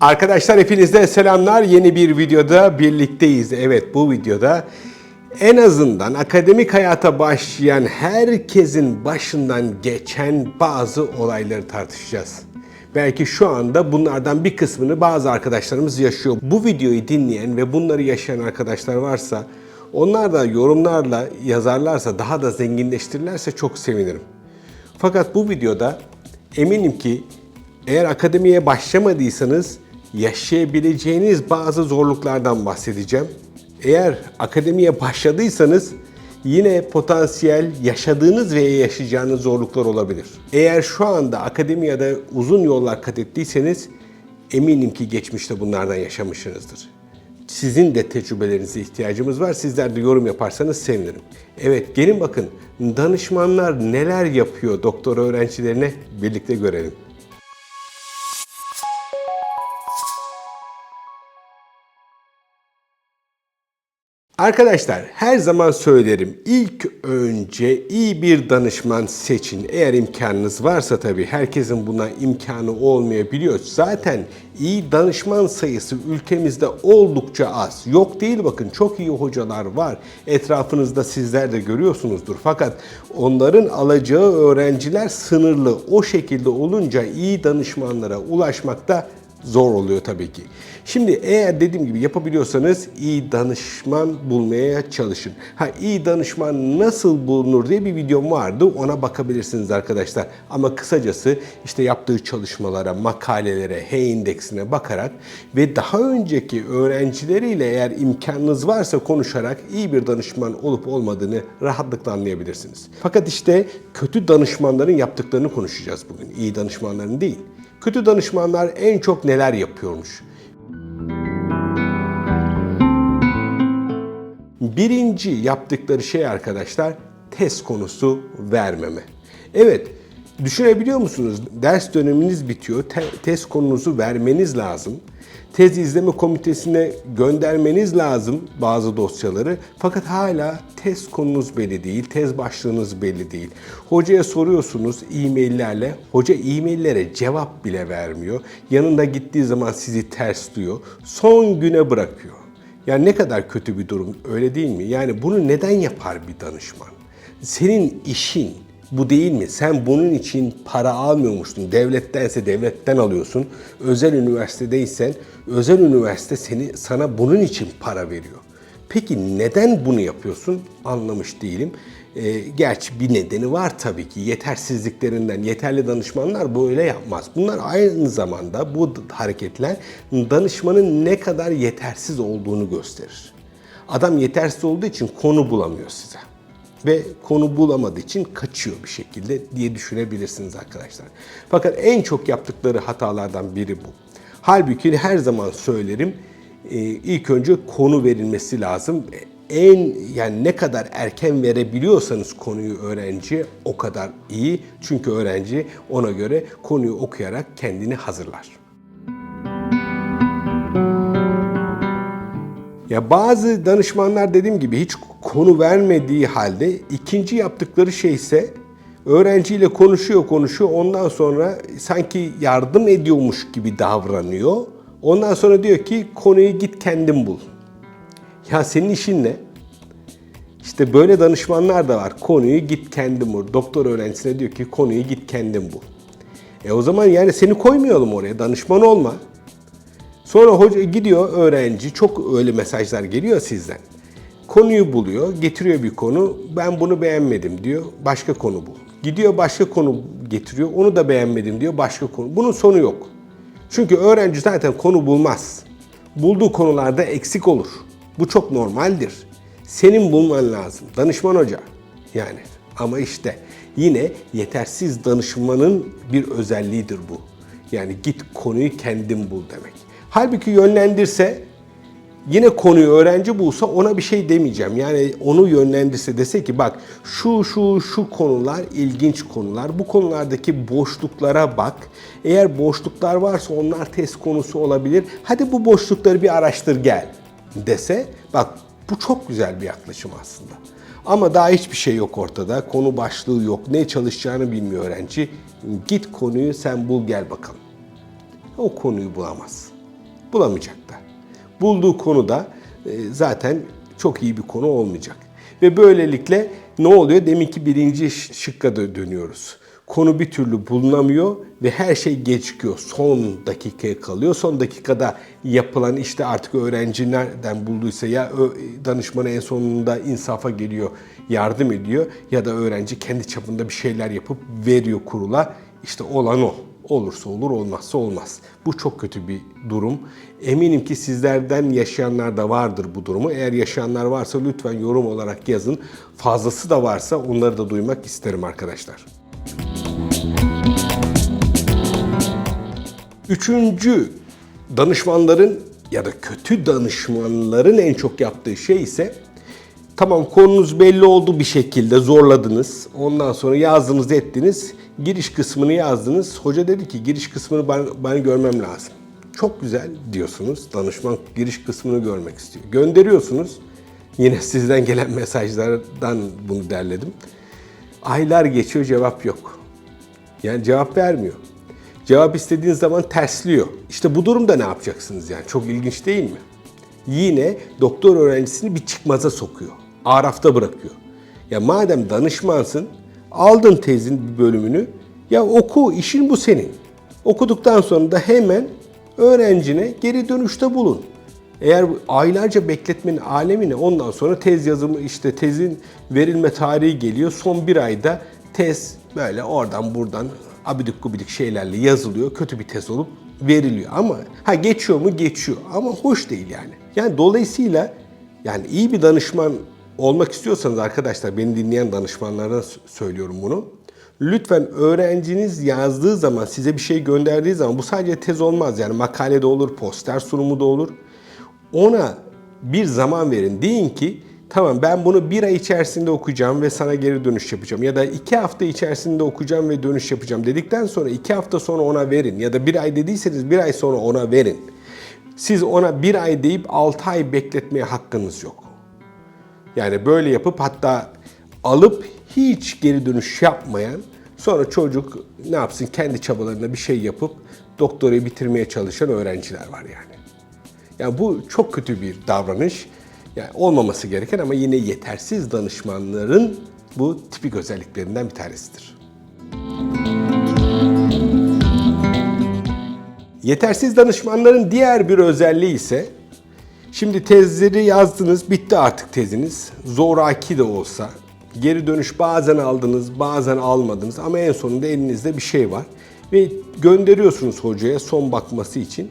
Arkadaşlar hepinize selamlar. Yeni bir videoda birlikteyiz. Evet bu videoda en azından akademik hayata başlayan herkesin başından geçen bazı olayları tartışacağız. Belki şu anda bunlardan bir kısmını bazı arkadaşlarımız yaşıyor. Bu videoyu dinleyen ve bunları yaşayan arkadaşlar varsa onlar da yorumlarla yazarlarsa daha da zenginleştirirlerse çok sevinirim. Fakat bu videoda eminim ki eğer akademiye başlamadıysanız yaşayabileceğiniz bazı zorluklardan bahsedeceğim. Eğer akademiye başladıysanız yine potansiyel yaşadığınız veya yaşayacağınız zorluklar olabilir. Eğer şu anda akademiyada uzun yollar kat ettiyseniz eminim ki geçmişte bunlardan yaşamışsınızdır. Sizin de tecrübelerinize ihtiyacımız var. Sizler de yorum yaparsanız sevinirim. Evet gelin bakın danışmanlar neler yapıyor doktor öğrencilerine birlikte görelim. Arkadaşlar her zaman söylerim ilk önce iyi bir danışman seçin. Eğer imkanınız varsa tabii herkesin buna imkanı olmayabiliyor. Zaten iyi danışman sayısı ülkemizde oldukça az. Yok değil bakın çok iyi hocalar var. Etrafınızda sizler de görüyorsunuzdur. Fakat onların alacağı öğrenciler sınırlı. O şekilde olunca iyi danışmanlara ulaşmakta zor oluyor tabii ki. Şimdi eğer dediğim gibi yapabiliyorsanız iyi danışman bulmaya çalışın. Ha iyi danışman nasıl bulunur diye bir videom vardı. Ona bakabilirsiniz arkadaşlar. Ama kısacası işte yaptığı çalışmalara, makalelere, H-indeksine bakarak ve daha önceki öğrencileriyle eğer imkanınız varsa konuşarak iyi bir danışman olup olmadığını rahatlıkla anlayabilirsiniz. Fakat işte kötü danışmanların yaptıklarını konuşacağız bugün. İyi danışmanların değil. Kötü danışmanlar en çok neler yapıyormuş? Birinci yaptıkları şey arkadaşlar test konusu vermeme. Evet, düşünebiliyor musunuz? Ders döneminiz bitiyor, te- test konunuzu vermeniz lazım. Tez izleme komitesine göndermeniz lazım bazı dosyaları. Fakat hala test konunuz belli değil, tez başlığınız belli değil. Hocaya soruyorsunuz e-maillerle, hoca e-maillere cevap bile vermiyor. Yanında gittiği zaman sizi tersliyor, son güne bırakıyor. Yani ne kadar kötü bir durum öyle değil mi? Yani bunu neden yapar bir danışman? Senin işin bu değil mi? Sen bunun için para almıyormuşsun. Devlettense devletten alıyorsun. Özel üniversitedeysen özel üniversite seni sana bunun için para veriyor. Peki neden bunu yapıyorsun? Anlamış değilim. E, gerçi bir nedeni var tabii ki. Yetersizliklerinden. Yeterli danışmanlar böyle yapmaz. Bunlar aynı zamanda bu hareketler danışmanın ne kadar yetersiz olduğunu gösterir. Adam yetersiz olduğu için konu bulamıyor size. Ve konu bulamadığı için kaçıyor bir şekilde diye düşünebilirsiniz arkadaşlar. Fakat en çok yaptıkları hatalardan biri bu. Halbuki her zaman söylerim e, ilk önce konu verilmesi lazım. En yani ne kadar erken verebiliyorsanız konuyu öğrenciye o kadar iyi. Çünkü öğrenci ona göre konuyu okuyarak kendini hazırlar. Ya bazı danışmanlar dediğim gibi hiç konu vermediği halde ikinci yaptıkları şey ise öğrenciyle konuşuyor konuşuyor ondan sonra sanki yardım ediyormuş gibi davranıyor. Ondan sonra diyor ki konuyu git kendin bul. Ya senin işin ne? İşte böyle danışmanlar da var. Konuyu git kendin bul. Doktor öğrencisine diyor ki konuyu git kendin bul. E o zaman yani seni koymayalım oraya. Danışman olma. Sonra hoca gidiyor öğrenci çok öyle mesajlar geliyor sizden. Konuyu buluyor, getiriyor bir konu. Ben bunu beğenmedim diyor. Başka konu bul. Gidiyor başka konu getiriyor. Onu da beğenmedim diyor. Başka konu. Bunun sonu yok. Çünkü öğrenci zaten konu bulmaz. Bulduğu konularda eksik olur. Bu çok normaldir. Senin bulman lazım. Danışman hoca. Yani ama işte yine yetersiz danışmanın bir özelliğidir bu. Yani git konuyu kendin bul demek. Halbuki yönlendirse yine konuyu öğrenci bulsa ona bir şey demeyeceğim. Yani onu yönlendirse dese ki bak şu şu şu konular ilginç konular. Bu konulardaki boşluklara bak. Eğer boşluklar varsa onlar test konusu olabilir. Hadi bu boşlukları bir araştır gel dese bak bu çok güzel bir yaklaşım aslında. Ama daha hiçbir şey yok ortada. Konu başlığı yok. Ne çalışacağını bilmiyor öğrenci. Git konuyu sen bul gel bakalım. O konuyu bulamaz. Bulamayacak da. Bulduğu konu da e, zaten çok iyi bir konu olmayacak. Ve böylelikle ne oluyor? Deminki birinci şıkka dö- dönüyoruz. Konu bir türlü bulunamıyor ve her şey gecikiyor. Son dakikaya kalıyor. Son dakikada yapılan işte artık öğrenci nereden bulduysa ya danışmanı en sonunda insafa geliyor, yardım ediyor ya da öğrenci kendi çapında bir şeyler yapıp veriyor kurula. İşte olan o. Olursa olur, olmazsa olmaz. Bu çok kötü bir durum. Eminim ki sizlerden yaşayanlar da vardır bu durumu. Eğer yaşayanlar varsa lütfen yorum olarak yazın. Fazlası da varsa onları da duymak isterim arkadaşlar. Üçüncü danışmanların ya da kötü danışmanların en çok yaptığı şey ise tamam konunuz belli oldu bir şekilde zorladınız. Ondan sonra yazdınız ettiniz. Giriş kısmını yazdınız. Hoca dedi ki giriş kısmını ben, ben görmem lazım. Çok güzel diyorsunuz. Danışman giriş kısmını görmek istiyor. Gönderiyorsunuz. Yine sizden gelen mesajlardan bunu derledim. Aylar geçiyor cevap yok. Yani cevap vermiyor. Cevap istediğiniz zaman tersliyor. İşte bu durumda ne yapacaksınız yani? Çok ilginç değil mi? Yine doktor öğrencisini bir çıkmaza sokuyor. Arafta bırakıyor. Ya madem danışmansın, aldın tezin bir bölümünü, ya oku, işin bu senin. Okuduktan sonra da hemen öğrencine geri dönüşte bulun. Eğer aylarca bekletmenin alemini ondan sonra tez yazımı işte tezin verilme tarihi geliyor. Son bir ayda tez böyle oradan buradan abidik gubidik şeylerle yazılıyor. Kötü bir tez olup veriliyor ama ha geçiyor mu geçiyor ama hoş değil yani. Yani dolayısıyla yani iyi bir danışman olmak istiyorsanız arkadaşlar beni dinleyen danışmanlara söylüyorum bunu. Lütfen öğrenciniz yazdığı zaman size bir şey gönderdiği zaman bu sadece tez olmaz yani makalede olur, poster sunumu da olur. Ona bir zaman verin. Deyin ki tamam ben bunu bir ay içerisinde okuyacağım ve sana geri dönüş yapacağım. Ya da iki hafta içerisinde okuyacağım ve dönüş yapacağım dedikten sonra iki hafta sonra ona verin. Ya da bir ay dediyseniz bir ay sonra ona verin. Siz ona bir ay deyip altı ay bekletmeye hakkınız yok. Yani böyle yapıp hatta alıp hiç geri dönüş yapmayan sonra çocuk ne yapsın kendi çabalarına bir şey yapıp doktorayı bitirmeye çalışan öğrenciler var yani. Yani bu çok kötü bir davranış. Yani olmaması gereken ama yine yetersiz danışmanların bu tipik özelliklerinden bir tanesidir. Yetersiz danışmanların diğer bir özelliği ise şimdi tezleri yazdınız, bitti artık teziniz. Zoraki de olsa geri dönüş bazen aldınız, bazen almadınız ama en sonunda elinizde bir şey var ve gönderiyorsunuz hocaya son bakması için.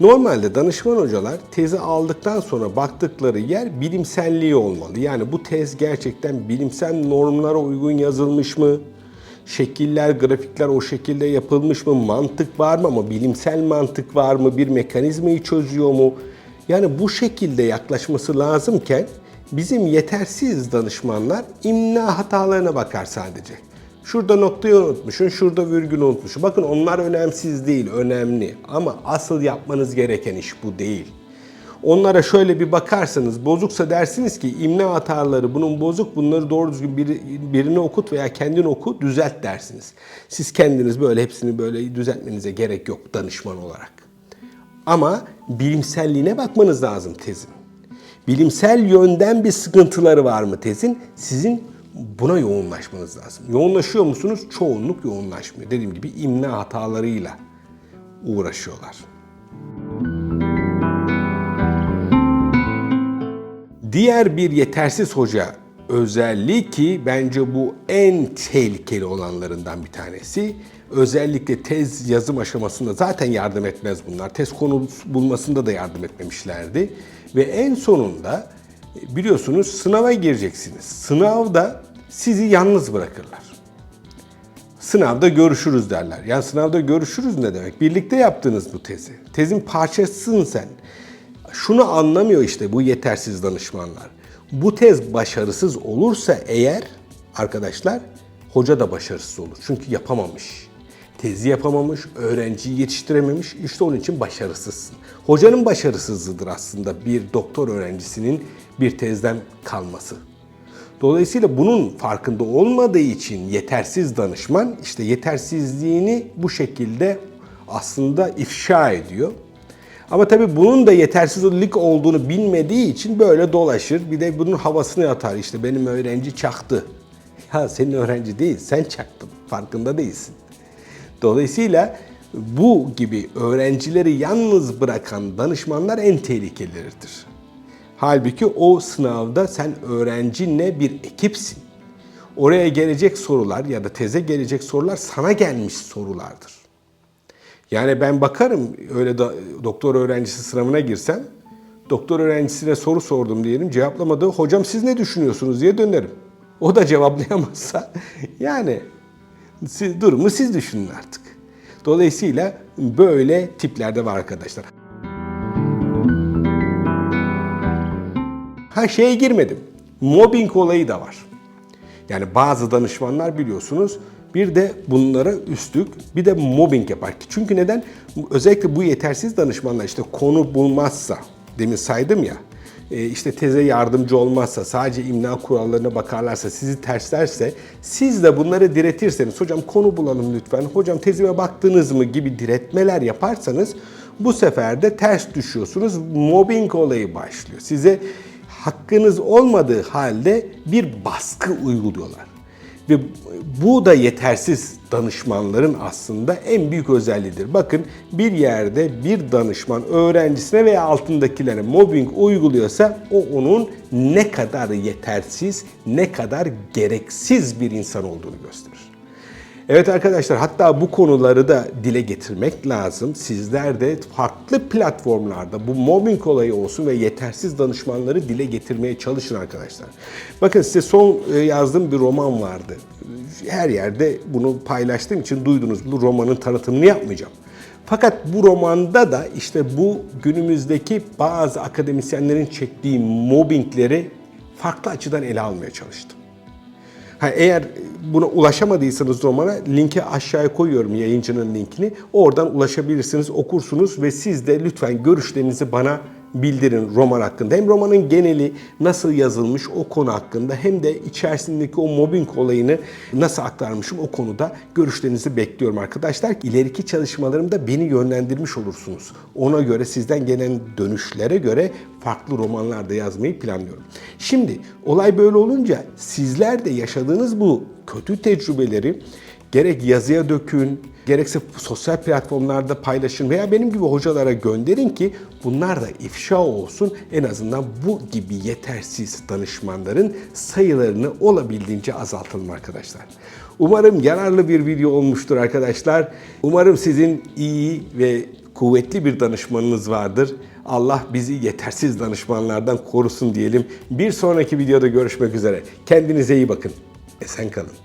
Normalde danışman hocalar tezi aldıktan sonra baktıkları yer bilimselliği olmalı. Yani bu tez gerçekten bilimsel normlara uygun yazılmış mı? Şekiller, grafikler o şekilde yapılmış mı? Mantık var mı ama bilimsel mantık var mı? Bir mekanizmayı çözüyor mu? Yani bu şekilde yaklaşması lazımken bizim yetersiz danışmanlar imna hatalarına bakar sadece. Şurada noktayı unutmuşsun, şurada virgül unutmuşsun. Bakın onlar önemsiz değil, önemli. Ama asıl yapmanız gereken iş bu değil. Onlara şöyle bir bakarsanız bozuksa dersiniz ki imla hataları bunun bozuk bunları doğru düzgün biri, birini okut veya kendin oku düzelt dersiniz. Siz kendiniz böyle hepsini böyle düzeltmenize gerek yok danışman olarak. Ama bilimselliğine bakmanız lazım tezin. Bilimsel yönden bir sıkıntıları var mı tezin? Sizin buna yoğunlaşmanız lazım. Yoğunlaşıyor musunuz? Çoğunluk yoğunlaşmıyor. Dediğim gibi imla hatalarıyla uğraşıyorlar. Diğer bir yetersiz hoca özelliği ki bence bu en tehlikeli olanlarından bir tanesi. Özellikle tez yazım aşamasında zaten yardım etmez bunlar. Tez konu bulmasında da yardım etmemişlerdi. Ve en sonunda biliyorsunuz sınava gireceksiniz. Sınavda sizi yalnız bırakırlar. Sınavda görüşürüz derler. Yani sınavda görüşürüz ne demek? Birlikte yaptınız bu tezi. Tezin parçasısın sen. Şunu anlamıyor işte bu yetersiz danışmanlar. Bu tez başarısız olursa eğer arkadaşlar hoca da başarısız olur. Çünkü yapamamış. Tezi yapamamış, öğrenciyi yetiştirememiş. İşte onun için başarısızsın. Hocanın başarısızlığıdır aslında bir doktor öğrencisinin bir tezden kalması. Dolayısıyla bunun farkında olmadığı için yetersiz danışman işte yetersizliğini bu şekilde aslında ifşa ediyor. Ama tabii bunun da yetersizlik olduğunu bilmediği için böyle dolaşır. Bir de bunun havasını atar. İşte benim öğrenci çaktı. Ya senin öğrenci değil, sen çaktın. Farkında değilsin. Dolayısıyla bu gibi öğrencileri yalnız bırakan danışmanlar en tehlikelileridir. Halbuki o sınavda sen öğrencinle bir ekipsin. Oraya gelecek sorular ya da teze gelecek sorular sana gelmiş sorulardır. Yani ben bakarım öyle da, doktor öğrencisi sınavına girsem, doktor öğrencisine soru sordum diyelim, cevaplamadı. Hocam siz ne düşünüyorsunuz diye dönerim. O da cevaplayamazsa yani siz, durumu siz düşünün artık. Dolayısıyla böyle tiplerde var arkadaşlar. Ha şeye girmedim. Mobbing olayı da var. Yani bazı danışmanlar biliyorsunuz bir de bunlara üstlük bir de mobbing yapar. Çünkü neden? Özellikle bu yetersiz danışmanlar işte konu bulmazsa, demin saydım ya, işte teze yardımcı olmazsa, sadece imla kurallarına bakarlarsa, sizi terslerse, siz de bunları diretirseniz, hocam konu bulalım lütfen, hocam tezime baktınız mı gibi diretmeler yaparsanız, bu sefer de ters düşüyorsunuz, mobbing olayı başlıyor. Size hakkınız olmadığı halde bir baskı uyguluyorlar. Ve bu da yetersiz danışmanların aslında en büyük özelliğidir. Bakın bir yerde bir danışman öğrencisine veya altındakilere mobbing uyguluyorsa o onun ne kadar yetersiz, ne kadar gereksiz bir insan olduğunu gösterir. Evet arkadaşlar hatta bu konuları da dile getirmek lazım. Sizler de farklı platformlarda bu mobbing olayı olsun ve yetersiz danışmanları dile getirmeye çalışın arkadaşlar. Bakın size son e, yazdığım bir roman vardı. Her yerde bunu paylaştığım için duydunuz. Bu romanın tanıtımını yapmayacağım. Fakat bu romanda da işte bu günümüzdeki bazı akademisyenlerin çektiği mobbingleri farklı açıdan ele almaya çalıştım. Ha, eğer buna ulaşamadıysanız romana linki aşağıya koyuyorum yayıncının linkini. Oradan ulaşabilirsiniz, okursunuz ve siz de lütfen görüşlerinizi bana bildirin roman hakkında. Hem romanın geneli nasıl yazılmış o konu hakkında hem de içerisindeki o mobbing olayını nasıl aktarmışım o konuda görüşlerinizi bekliyorum arkadaşlar. İleriki çalışmalarımda beni yönlendirmiş olursunuz. Ona göre sizden gelen dönüşlere göre farklı romanlar da yazmayı planlıyorum. Şimdi olay böyle olunca sizler de yaşadığınız bu kötü tecrübeleri gerek yazıya dökün, gerekse sosyal platformlarda paylaşın veya benim gibi hocalara gönderin ki bunlar da ifşa olsun. En azından bu gibi yetersiz danışmanların sayılarını olabildiğince azaltalım arkadaşlar. Umarım yararlı bir video olmuştur arkadaşlar. Umarım sizin iyi ve kuvvetli bir danışmanınız vardır. Allah bizi yetersiz danışmanlardan korusun diyelim. Bir sonraki videoda görüşmek üzere. Kendinize iyi bakın. Esen kalın.